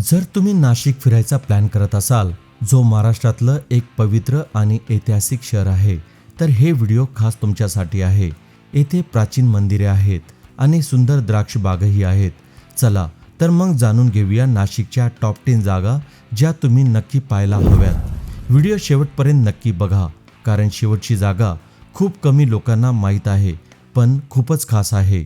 जर तुम्ही नाशिक फिरायचा प्लॅन करत असाल जो महाराष्ट्रातलं एक पवित्र आणि ऐतिहासिक शहर आहे तर हे व्हिडिओ खास तुमच्यासाठी आहे. येथे प्राचीन मंदिरे आहेत आणि सुंदर द्राक्ष बागही आहेत. चला तर मग जाणून घेऊया नाशिकच्या टॉप टेन जागा ज्या तुम्ही नक्की पाहायला हव्यात. व्हिडिओ शेवटपर्यंत नक्की बघा कारण शेवटची जागा खूप कमी लोकांना माहीत आहे पण खूपच खास आहे.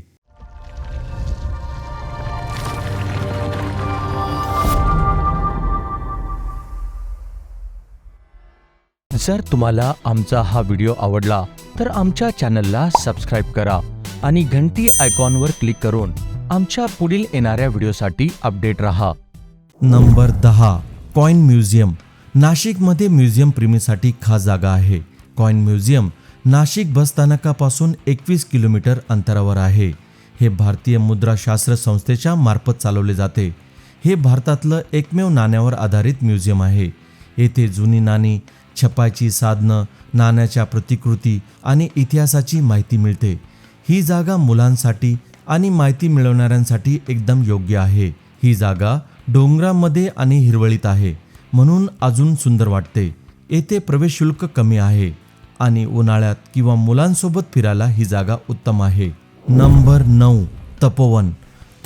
जर तुम्हाला आमचा हा व्हिडिओ आवडला तर आमच्या चॅनलला सबस्क्राईब करा आणि घंटी आयकॉनवर क्लिक करून आमच्या पुढील येणाऱ्या व्हिडिओसाठी अपडेट रहा. नंबर दहा कॉईन म्युझियम. नाशिकमध्ये म्युझियम प्रेमीसाठी खास जागा आहे. कॉईन म्युझियम नाशिक बसस्थानकापासून एकवीस किलोमीटर अंतरावर आहे. हे भारतीय मुद्राशास्त्र संस्थेच्या मार्फत चालवले जाते. हे भारतातलं एकमेव नाण्यावर आधारित म्युझियम आहे. येथे जुनी नाणी छपाची साधनं नाण्याच्या प्रतिकृती आणि इतिहासाची माहिती मिळते. ही जागा मुलांसाठी आणि माहिती मिळवणाऱ्यांसाठी एकदम योग्य आहे. ही जागा डोंगरामध्ये आणि हिरवळीत आहे म्हणून अजून सुंदर वाटते. येथे प्रवेश शुल्क कमी आहे आणि उन्हाळ्यात किंवा मुलांसोबत फिरायला ही जागा उत्तम आहे. नंबर नऊ तपोवन.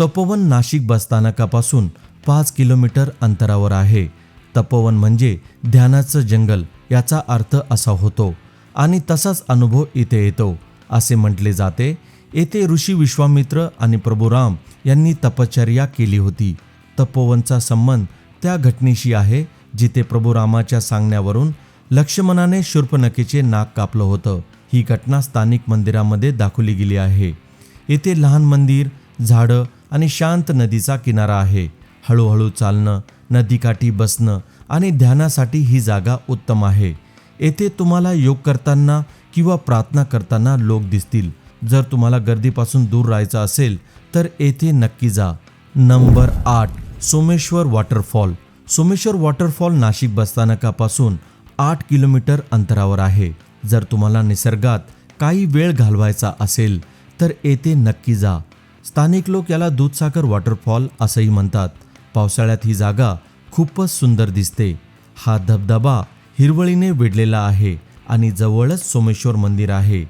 तपोवन नाशिक बसस्थानकापासून पाच किलोमीटर अंतरावर आहे. तपोवन म्हणजे ध्यानाचं जंगल. याचा अर्थ असा होतो आणि तसाच अनुभव इथे येतो. असे म्हटले जाते येथे ऋषी विश्वामित्र आणि प्रभुराम यांनी तपश्चर्या केली होती. तपोवनचा संबंध त्या घटनेशी आहे जिथे प्रभुरामाच्या सांगण्यावरून लक्ष्मणाने शूर्पनखेचे नाक कापलं होतं. ही घटना स्थानिक मंदिरामध्ये दाखवली गेली आहे. येथे लहान मंदिर झाडं आणि शांत नदीचा किनारा आहे. हळूहळू चालणं नदीकाठी बसणं आणि ध्यानासाठी ही जागा उत्तम आहे. येथे तुम्हाला योग करताना किंवा प्रार्थना करताना लोक दिसतील. जर तुम्हाला गर्दीपासून दूर राहायचं असेल तर येथे नक्की जा. नंबर आठ सोमेश्वर वॉटरफॉल. सोमेश्वर वॉटरफॉल नाशिक बसस्थानकापासून आठ किलोमीटर अंतरावर आहे. जर तुम्हाला निसर्गात काही वेळ घालवायचा असेल तर येथे नक्की जा. स्थानिक लोक याला दूधसागर वॉटरफॉल असंही म्हणतात. पावसाळ्यात ही जागा खूपच सुंदर दिसते. हा धबधबा हिरवळीने वेढलेला आहे आणि जवळच सोमेश्वर मंदिर आहे.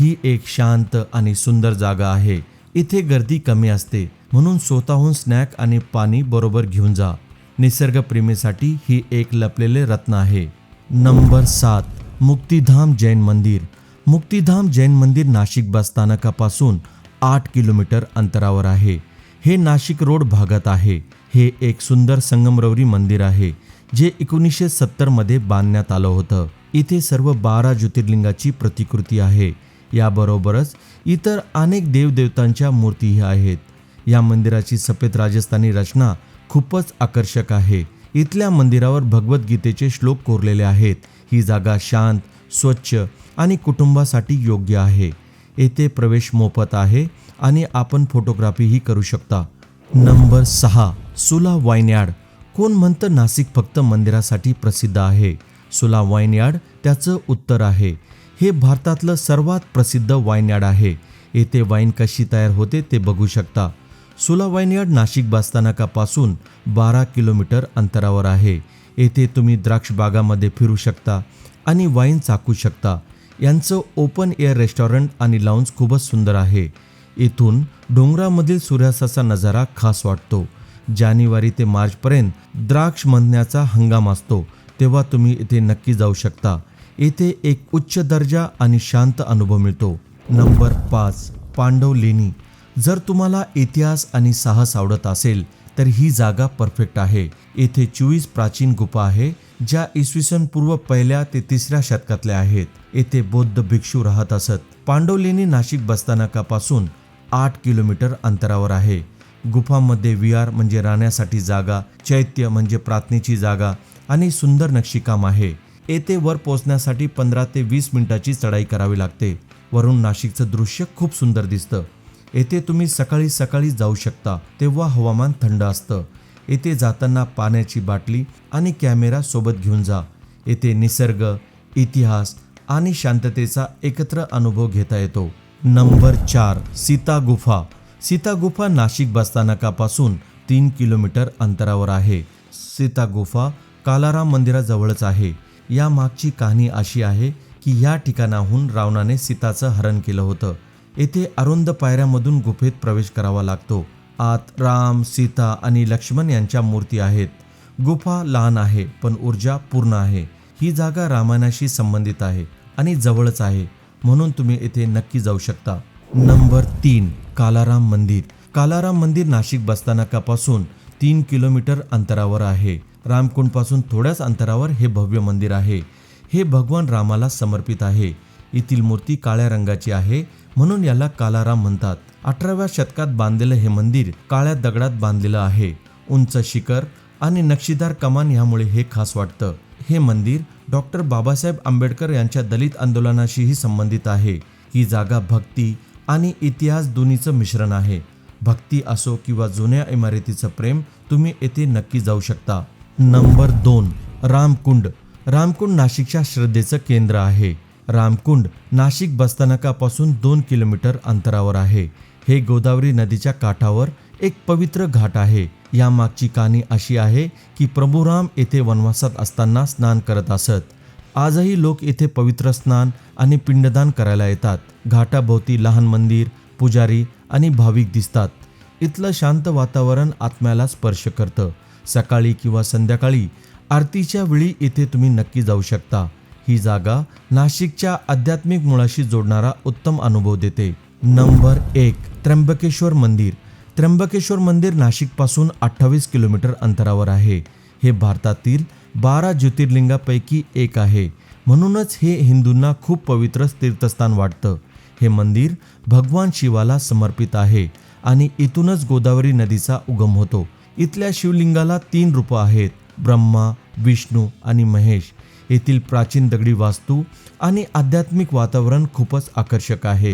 ही एक शांत आणि सुंदर जागा आहे. इथे गर्दी कमी असते. म्हणून स्वतःहून स्नॅक आणि पाणी बरोबर घेऊन जा. निसर्गप्रेमीसाठी ही एक लपलेले रत्न आहे. नंबर सात मुक्तिधाम जैन मंदिर. मुक्तिधाम जैन मंदिर नाशिक बस स्थानकापासून आठ किलोमीटर अंतरावर आहे. हे नाशिक रोड भागात आहे. हे एक सुंदर संगमरवरी मंदिर आहे जे एकोणीसशे सत्तरमध्ये बांधण्यात आलं होतं. इथे सर्व बारा ज्योतिर्लिंगाची प्रतिकृती आहे. याबरोबरच इतर अनेक देवदेवतांच्या मूर्तीही आहेत. या मंदिराची सफेद राजस्थानी रचना खूपच आकर्षक आहे. इथल्या मंदिरावर भगवद्गीतेचे श्लोक कोरलेले आहेत. ही जागा शांत स्वच्छ आणि कुटुंबासाठी योग्य आहे. येथे प्रवेश मोफत आहे आणि आपण फोटोग्राफीही करू शकता. नंबर सहा. सुला वायनयार्ड कोण म्हणतं नाशिक फक्त मंदिरासाठी प्रसिद्ध आहे? सुला वायनयार्ड त्याचं उत्तर आहे. हे भारतातलं सर्वात प्रसिद्ध वायनयार्ड आहे. येथे वाईन कशी तयार होते ते बघू शकता. सुला वायनयार्ड नाशिक बसस्थानकापासून बारा किलोमीटर अंतरावर आहे. येथे तुम्ही द्राक्ष बागामध्ये फिरू शकता आणि वाईन चाकू शकता. यांचं ओपन एअर रेस्टॉरंट आणि लाऊंज खूपच सुंदर आहे. इथून डोंगरामधील सूर्यास्ताचा नजारा खास वाटतो. जानेवारी ते मार्चपर्यंत द्राक्ष म्हणण्याचा हंगाम असतो तेव्हा तुम्ही इथे नक्की जाऊ शकता. येथे एक उच्च दर्जा आणि शांत अनुभव मिळतो. नंबर पाच पांडव लेणी. जर तुम्हाला इतिहास आणि साहस आवडत असेल तर ही जागा परफेक्ट आहे. येथे चोवीस प्राचीन गुफा आहे ज्या इसवी सन पूर्व पहिल्या ते तिसऱ्या शतकातल्या आहेत. येथे बौद्ध भिक्षू राहत असत. पांडवलेणी नाशिक बसस्थानकापासून आठ किलोमीटर अंतरावर आहे. गुफांमध्ये विहार म्हणजे राहण्यासाठी जागा चैत्य म्हणजे प्रार्थनेची जागा आणि सुंदर नक्षीकाम आहे. येथे वर पोहोचण्यासाठी पंधरा ते वीस मिनिटाची चढाई करावी लागते. वरून नाशिकचं दृश्य खूप सुंदर दिसतं. येथे तुम्ही सकाळी सकाळी जाऊ शकता तेव्हा हवामान थंड असतं. येथे जाताना पाण्याची बाटली आणि कॅमेरा सोबत घेऊन जा. येथे निसर्ग इतिहास आणि शांततेचा एकत्र अनुभव घेता येतो. नंबर चार सीता गुफा. सीता गुफा नाशिक बसस्थानकापासून तीन किलोमीटर अंतरावर आहे. सीता गुफा कालाराम मंदिराजवळच आहे. या मागची कहाणी अशी आहे की या ठिकाणाहून रावणाने सीताचं हरण केलं होतं. येथे अरुंद पायऱ्यामधून गुफेत प्रवेश करावा लागतो. आत राम सीता आणि लक्ष्मण यांच्या मूर्ती आहेत. गुफा लहान आहे पण ऊर्जा पूर्ण आहे. ही जागा रामायणाशी संबंधित आहे आणि जवळच आहे. म्हणून तुम्ही येथे नक्की जाऊ शकता. नंबर तीन कालाराम मंदिर. कालाराम मंदिर नाशिक बसस्थानकापासून तीन किलोमीटर अंतरावर आहे. रामकुंडपासून थोड्याच अंतरावर हे भव्य मंदिर आहे. हे भगवान रामाला समर्पित आहे. येथील मूर्ती काळ्या रंगाची आहे म्हणून याला कालाराम म्हणतात. अठराव्या शतकात बांधलेलं हे मंदिर काळ्या दगडात बांधलेलं आहे. उंच शिखर आणि नक्षीदार कमान यामुळे हे खास वाटतं. हे मंदिर डॉक्टर बाबासाहेब आंबेडकर यांच्या दलित आंदोलनाशीही संबंधित आहे. ही जागा भक्ती आणि इतिहास दोन्हीचं मिश्रण आहे. भक्ती असो किंवा जुन्या इमारतीचं प्रेम तुम्ही येथे नक्की जाऊ शकता. नंबर दोन रामकुंड. रामकुंड नाशिकच्या श्रद्धेचं केंद्र आहे. रामकुंड नाशिक बसस्थानकापासून दोन किलोमीटर अंतरावर आहे. हे गोदावरी नदीच्या काठावर एक पवित्र घाट आहे. या मागची कहाणी अशी आहे की प्रभू राम येथे वनवासात असताना स्नान करत असत. आजही लोक येथे पवित्र स्नान आणि पिंडदान करायला येतात. घाटाभोवती लहान मंदिर पुजारी आणि भाविक दिसतात. इथलं शांत वातावरण आत्म्याला स्पर्श करतं. सकाळी किंवा संध्याकाळी आरतीच्या वेळी इथे तुम्ही नक्की जाऊ शकता. ही जागा नाशिकच्या आध्यात्मिक मुळाशी जोडणारा उत्तम अनुभव देते. नंबर एक त्र्यंबकेश्वर मंदिर. त्र्यंबकेश्वर मंदिर नाशिकपासून अठ्ठावीस किलोमीटर अंतरावर आहे. हे भारतातील बारा ज्योतिर्लिंगापैकी एक आहे. म्हणूनच हे हिंदूंना खूप पवित्र तीर्थस्थान वाटतं. हे मंदिर भगवान शिवाला समर्पित आहे आणि इथूनच गोदावरी नदीचा उगम होतो. इथल्या शिवलिंगाला तीन रूपं आहेत ब्रह्मा विष्णू आणि महेश. येथील प्राचीन दगडी वास्तू आणि आध्यात्मिक वातावरण खूपच आकर्षक आहे.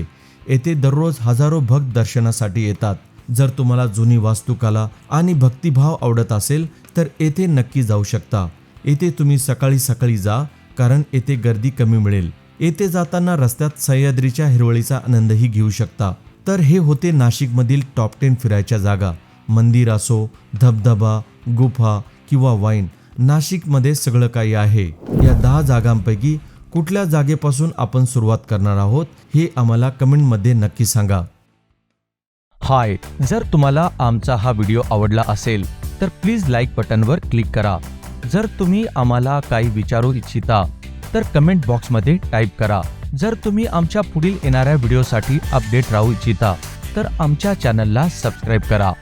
येथे दररोज हजारो भक्त दर्शनासाठी येतात. जर तुम्हाला जुनी वास्तुकला आणि भक्तिभाव आवडत असेल तर येथे नक्की जाऊ शकता. येथे तुम्ही सकाळी सकाळी जा कारण येथे गर्दी कमी मिळेल. येथे जाताना रस्त्यात सह्याद्रीच्या हिरवळीचा आनंदही घेऊ शकता. तर हे होते नाशिकमधील टॉप टेन फिरायच्या जागा. मंदिर असो धबधबा गुफा किंवा वाईन नाशिकमध्ये सगळं काही आहे. या दहा जागांपैकी कुठल्या जागेपासून आपण सुरुवात करणार आहोत हे आम्हाला कमेंटमध्ये नक्की सांगा. हाय जर तुम्हाला आमचा हा व्हिडिओ आवडला असेल तर प्लीज लाईक बटनवर क्लिक करा. जर तुम्ही आम्हाला काही विचारू इच्छिता तर कमेंट बॉक्समध्ये टाईप करा. जर तुम्ही आमच्या पुढील येणाऱ्या व्हिडिओसाठी अपडेट राहू इच्छिता तर आमच्या चॅनलला सबस्क्राईब करा.